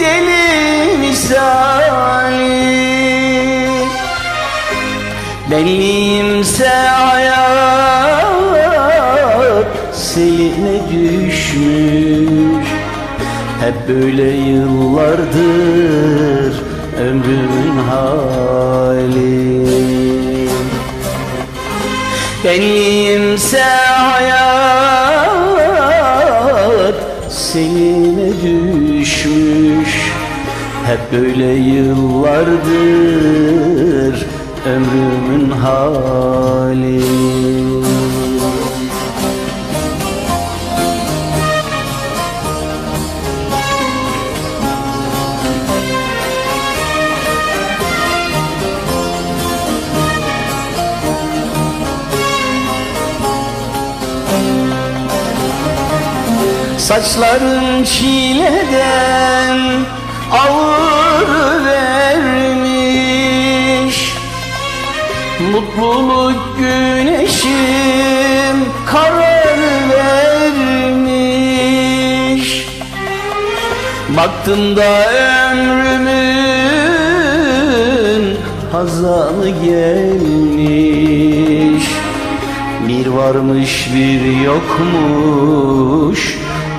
deli misali. Benliğimse hayat seline düşmüş. Hep böyle yıllardır ömrümün hali. Benliğimse hayat seline böyle yıllardır ömrümün hali. Saçların çileden ağır vermiş. Mutluluk güneşim karar vermiş. Baktım da ömrümün hazanı gelmiş. Bir varmış bir yokmuş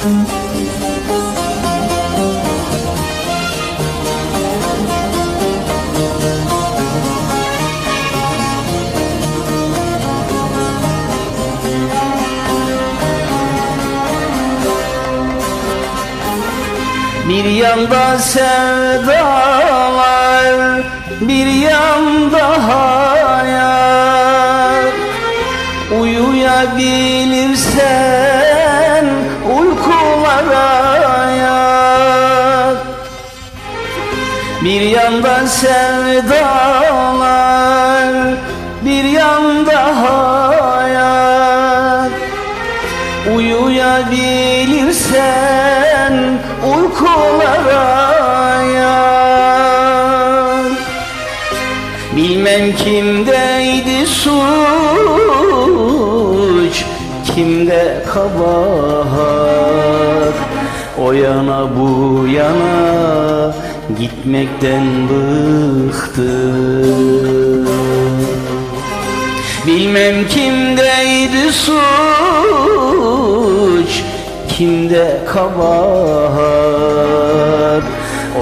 Bir yanda sevdalar, bir yanda Bir yanda sevdalar, bir yanda hayal Uyuyabilirsen uykulara yat. Bilmem kimdeydi suç Kimde kabahat. O yana bu yana Gitmekten bıktım. Bilmem kimdeydi suç Kimde kabahat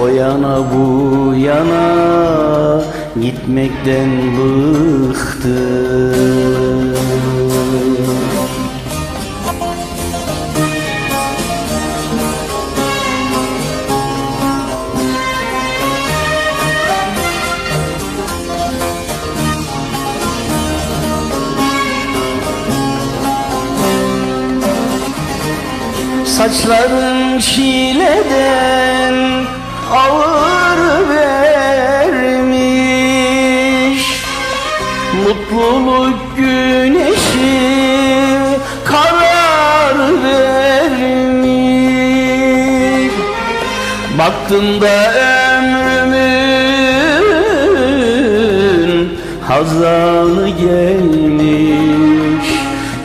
O yana bu yana Gitmekten bıktım Saçların çileden ağır vermiş. Mutluluk güneşi karar vermiş. Baktım da ömrümün hazanı gelmiş